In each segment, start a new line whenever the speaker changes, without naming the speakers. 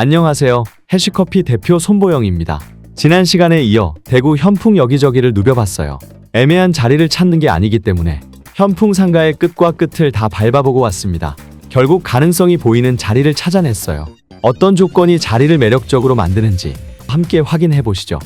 안녕하세요. 해시커피 대표 손보영입니다. 지난 시간에 이어 대구 현풍 여기저기를 누벼봤어요. 애매한 자리를 찾는 게 아니기 때문에 현풍 상가의 끝과 끝을 다 밟아보고 왔습니다. 결국 가능성이 보이는 자리를 찾아냈어요. 어떤 조건이 자리를 매력적으로 만드는지 함께 확인해 보시죠.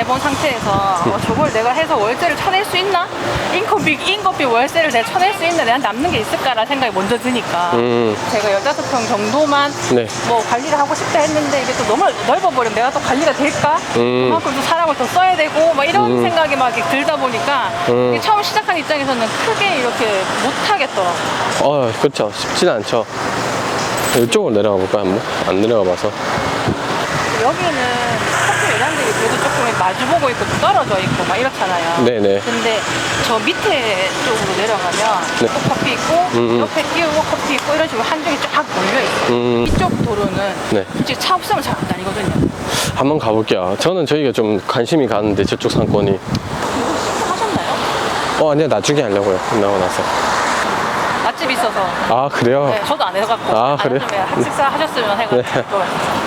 해본 상태에서 어, 저걸 내가 해서 월세를 쳐낼 수 있나? 인건비, 인건비 월세를 내가 쳐낼 수 있나? 내가 남는 게 있을까라는 생각이 먼저 드니까
음,
제가 15평 정도만
네.
뭐 관리를 하고 싶다 했는데 이게 또 너무 넓어버리면 내가 또 관리가 될까?
음.
그만큼 또 사람을 더 써야 되고 막 이런
음.
생각이 막 이렇게 들다 보니까
음.
이게 처음 시작한 입장에서는 크게 이렇게 못 하겠더라고.
어, 그렇죠. 쉽진 않죠. 이쪽으로 내려가 볼까요, 한번? 안 내려가 봐서.
여기는 매장들이 그래도 조금 마주보고 있고 또 떨어져 있고 막 이렇잖아요.
네네.
근데 저 밑에 쪽으로 내려가면
네.
또 커피 있고
음, 음.
옆에 띄우고 커피 있고 이런 식으로 한 종이 쫙 몰려 있어요.
음,
이쪽 도로는
네.
솔직히 차 없으면 잘 안 다니거든요.
한번 가볼게요. 저는 저희가 좀 관심이 가는데, 저쪽 상권이.
하셨나요?
어, 아니요, 나중에 하려고요. 끝나고 나서.
있어서.
아, 그래요?
네, 저도 안 해갖고.
아,
안
그래요?
식사 하셨으면 해가지고.
네.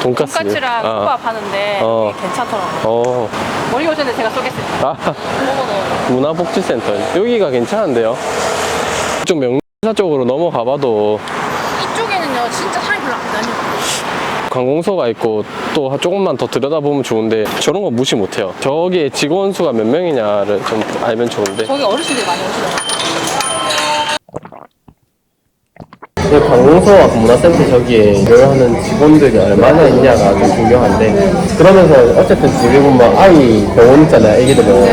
돈까스.
돈까스랑
아.
국밥 하는데
어.
괜찮더라고요.
어,
멀리 오셨는데 제가 쏘겠습니다.
아, 문화복지센터. 여기가 괜찮은데요? 이쪽 명사 쪽으로 넘어가 봐도
이쪽에는요, 진짜 사람이 별로 안 다녀요.
관공서가 있고 또 조금만 더 들여다보면 좋은데 저런 거 무시 못해요. 저기에 직원 수가 몇 명이냐를 좀 알면 좋은데.
저기 어르신들이 많이 오시더라고요.
관공서와 문화센터 저기에 일을 하는 직원들이 얼마나 있냐가 좀 중요한데 그러면서 어쨌든 집에 보면 아이 병원 있잖아요 애기들 병원.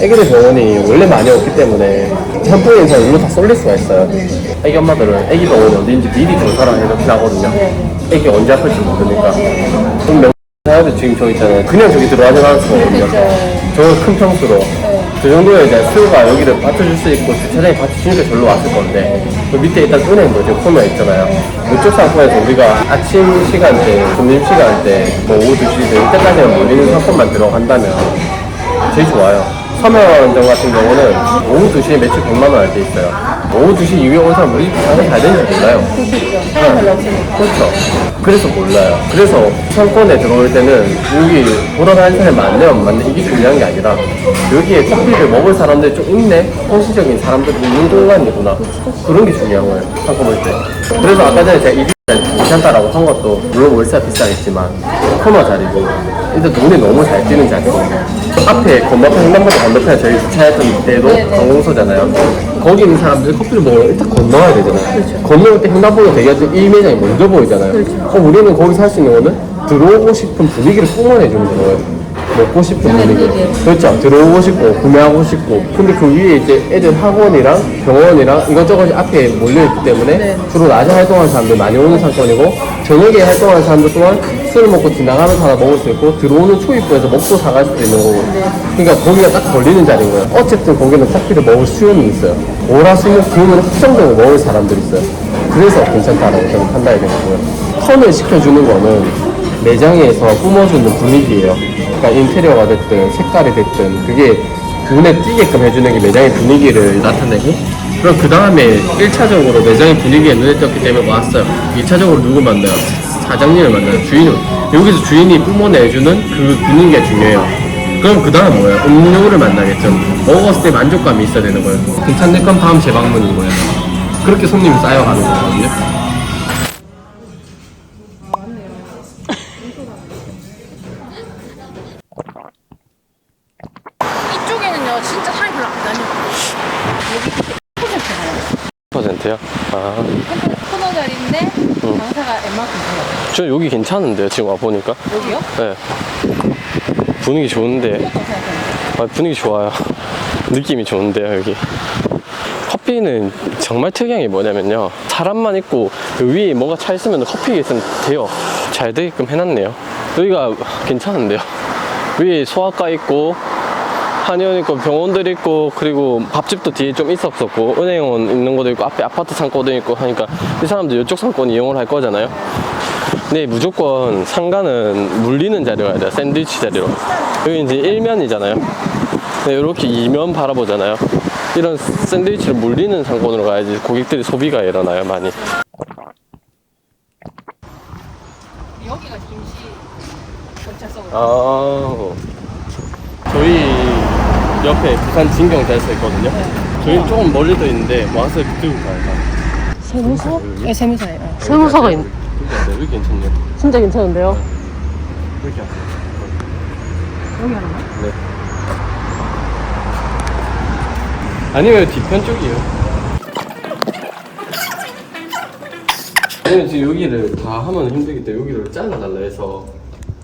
애기들 병원이 원래 많이 없기 때문에 현풍에서 일로 다 쏠릴 수가 있어요. 애기 엄마들은 애기 병원이 어딘지 미리 조사를 해놓긴 하거든요. 애기 언제 아플지 모르니까. 그럼 명 사람들 지금 저 있잖아요. 그냥 저기 들어가지 않을 수가 없거든요. 저큰 평수로. 그 정도의 이제 수요가 여기를 받쳐줄 수 있고 주차장이 받쳐주니까 절로 왔을 건데 그 밑에 일단 은행도 지금 코너에 있잖아요. 이쪽 상권에서 우리가 아침 시간대, 점심 시간대, 뭐 오후 2시 이때까지는 몰리는 상권만 들어간다면 제일 좋아요. 서면점 같은 경우는 오후 2시에 매출 100만 원 할 때 있어요 오후 2시 이후에 온 사람 우리 장사 잘 되는지 몰라요
사람 별로 없으니까.
그렇죠. 그래서 몰라요. 그래서 상권에 들어올 때는 여기 돌아다니는 사람이 많네요, 안 맞네. 이게 중요한 게 아니라 여기에 커피를 먹을 사람들이 좀 있네? 형식적인 사람들이 있는 공간이구나. 그런 게 중요한 거예요, 상권 볼 때. 그래서 아까 전에 제가 이 괜찮다라고 한 것도 물론 월세가 비싸겠지만 코너 자리고 일단 눈에 너무 잘 띄는 자리고 앞에 건너편 횡단보도 건너편에 저희 주차했던 데도 관공서잖아요. 거기 있는 사람들이 커피를 먹으러 일단 건너야 되잖아요. 건너올 때 횡단보도 대기할 때이 매장이 먼저 보이잖아요. 그럼 우리는 거기서 할 수 있는 거는 들어오고 싶은 분위기를 뿜어내주는 거예요. 먹고 싶은 분위기. 그렇죠. 들어오고 싶고, 구매하고 싶고. 근데 그 위에 이제 애들 학원이랑 병원이랑 이것저것이 앞에 몰려있기 때문에 주로 낮에 활동하는 사람들 많이 오는 상권이고, 저녁에 활동하는 사람들 또한 술을 먹고 지나가면서 하나 먹을 수 있고, 들어오는 초입구에서 먹고 사갈 수도 있는 거고. 그러니까 거기가 딱 걸리는 자리인 거예요. 어쨌든 거기는 커피를 먹을 수요는 있어요. 오라수목 기운을 확정적으로 먹을 사람들이 있어요. 그래서 괜찮다라고 저는 판단이 되고요. 턴을 시켜주는 거는 매장에서 뿜어주는 분위기예요. 그러니까 인테리어가 됐든 색깔이 됐든 그게 눈에 띄게끔 해주는 게 매장의 분위기를 나타내고 그럼 그 다음에 1차적으로 매장의 분위기에 눈에 띄었기 때문에 왔어요. 2차적으로 누구 만나요? 사장님을 만나는 주인은 여기서 주인이 뿜어내주는 그 분위기가 중요해요. 그럼 그 다음 뭐예요? 음료를 만나겠죠. 먹었을 때 만족감이 있어야 되는 거예요. 괜찮네 그럼 다음 재방문인 거예요. 그렇게 손님이 쌓여가는 거거든요.
이쪽에는요 진짜 사이 별로 안 다녀. 10%요?
아.
자리인데 장사가 웬만큼 돼요.
저 여기 괜찮은데요? 지금 와보니까.
여기요?
네. 분위기 좋은데. 아, 분위기 좋아요. 느낌이 좋은데요 여기. 커피는 정말 특이한 게 뭐냐면요. 사람만 있고 그 위에 뭐가 차 있으면 커피가 있으면 돼요. 잘 되게끔 해놨네요. 여기가 괜찮은데요? 위에 소아과 있고 한의원 있고 병원들 있고 그리고 밥집도 뒤에 좀 있었었고 은행원 있는 것도 있고 앞에 아파트 상권도 있고 하니까 이 사람들 이쪽 상권 이용을 할 거잖아요. 네, 무조건 상가는 물리는 자리로 가야 돼요. 샌드위치 자리로. 여기 이제 일면이잖아요. 네, 이렇게 이면 바라보잖아요. 이런 샌드위치를 물리는 상권으로 가야지 고객들이 소비가 일어나요 많이
여기가 김씨 경찰서거든요.
아 저희 옆에 부산 진경대에서 있거든요. 저희는 조금 멀리 더 있는데 와서 들고 가요
세무서? 네, 세무서예요.
세무서가 있,
여기 하세요? 여기 괜찮네요.
진짜 괜찮은데요?
여기
여기 하나?
네. 아니면 뒤편 쪽이요. 아니면 지금 여기를 다 하면 힘들기 때문에 여기를 잘라달라 해서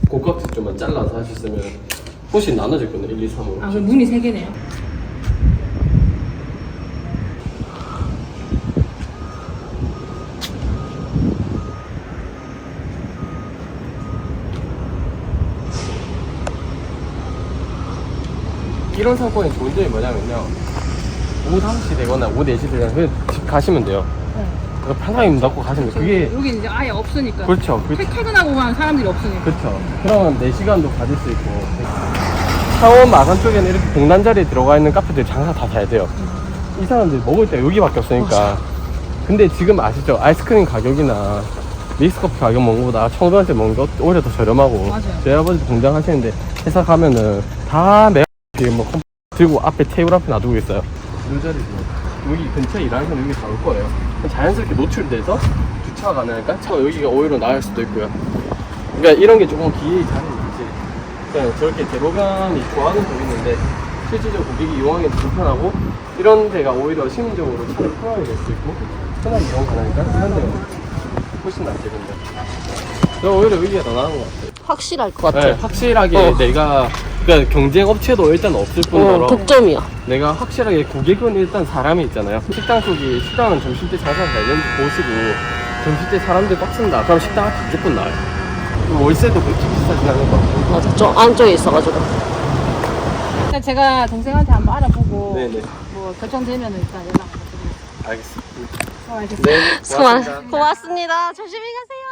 고깍지 좀만 잘라서 하셨으면 훨씬 나눠졌거든요. 1, 2, 3으로.
아, 그럼 문이 세 개네요.
이런 상권의 좋은 점이 뭐냐면요. 오후 5시 되거나 오후 4시 되거나 그냥 집 가시면 돼요 그거 편하게 문 닫고 가시면 돼요. 그게
여기 이제 아예 없으니까.
그렇죠 그,
퇴- 퇴근하고 가는 사람들이 없으니까.
그렇죠. 그러면 4시간도 가질 수 있고. 창원 마산 쪽에는 이렇게 공단 자리에 들어가 있는 카페들 장사 다 잘 돼요. 이 사람들 먹을 때 여기밖에 없으니까. 근데 지금 아시죠? 아이스크림 가격이나 믹스커피 가격 먹는 것보다 청소년때 먹는 게 오히려 더 저렴하고
맞아요.
저희 아버지도 공장 하시는데 회사 가면은 다 매일 뭐 컴- 들고 앞에 테이블 앞에 놔두고 있어요. 이 자리도 여기 근처에 일하는 사람 여기 다 올 거예요 자연스럽게 노출돼서 주차가 가능하니까? 차가 여기가 오히려 나을 수도 있고요. 그러니까 이런 게 조금 기회의 자리인지. 그냥 저렇게 대로감이 좋아하는 도 있는데 실질적으로 고객이 이용하기 불편하고 이런 데가 오히려 시민적으로 차를 편하게 낼 수 있고 편하게 이용 가능하니까? 이런 데가 훨씬 낫지 근데. 저 오히려 여기가 더 나은 것 같아요
확실할 것
네,
같아.
확실하게
어.
내가 그러니까 경쟁 업체도 일단 없을
어,
뿐더러
독점이야.
내가 확실하게 고객은 일단 사람이 있잖아요. 식당 쪽이 식당은 점심 때 장사 잘 되는지 보시고 점심 때 사람들 빡쓴다. 그럼 식당 앞에 무조건 나요. 월세도 그렇게 비싸진 않은 것 같고.
맞아. 좀 안쪽에 있어가지고.
일단 제가 동생한테 한번 알아보고
네네.
뭐 결정되면 일단 연락 드리겠습니다.
알겠습니다.
어, 알겠습니다.
네. 고맙습니다.
고맙습니다. 조심히 가세요.